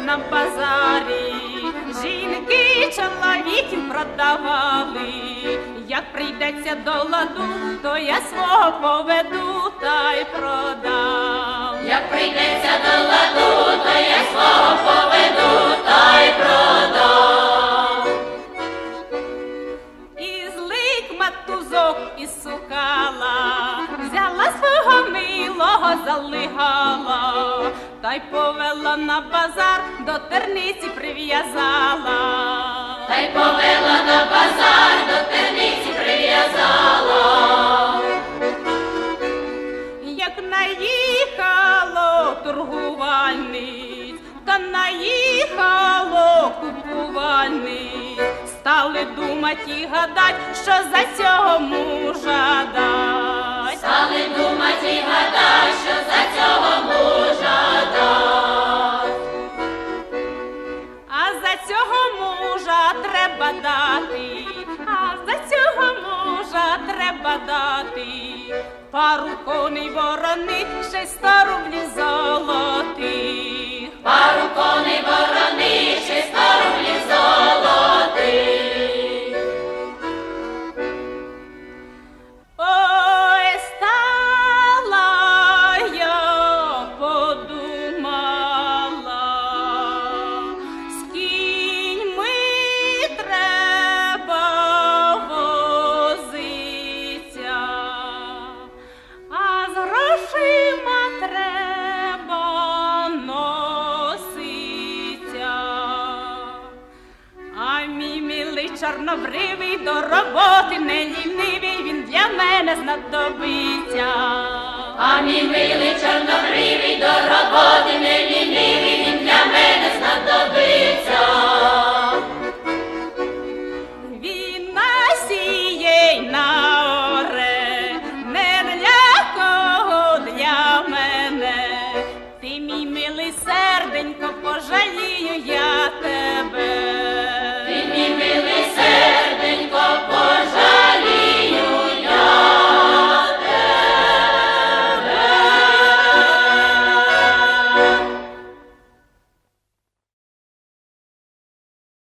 на базарі, жінки чоловіків продавали, як прийдеться до ладу, то я свого поведу та й продам. Як прийдеться до ладу, то я свого поведу та й продам. І злик матузок із сукала, взяла свого милого залигала та й повела на базар, до терниці прив'язала. Та й повела на базар, до терниці прив'язала. Як наїхало торгувальниць, та наїхало купувальниць, стали думать і гадать, що за цього мужа дать. Цього мужа треба дати, а за цього мужа треба дати. Пару коней ворони, ще сто рублів золотих. чорнобривий, до роботи не лінивий, він для мене знадобиться. А мій милий чорнобривий, до роботи не лінивий, він для мене знадобиться. Він насіє й наоре, не для кого мене. Ти, мій милий серденько, пожалію я тебе.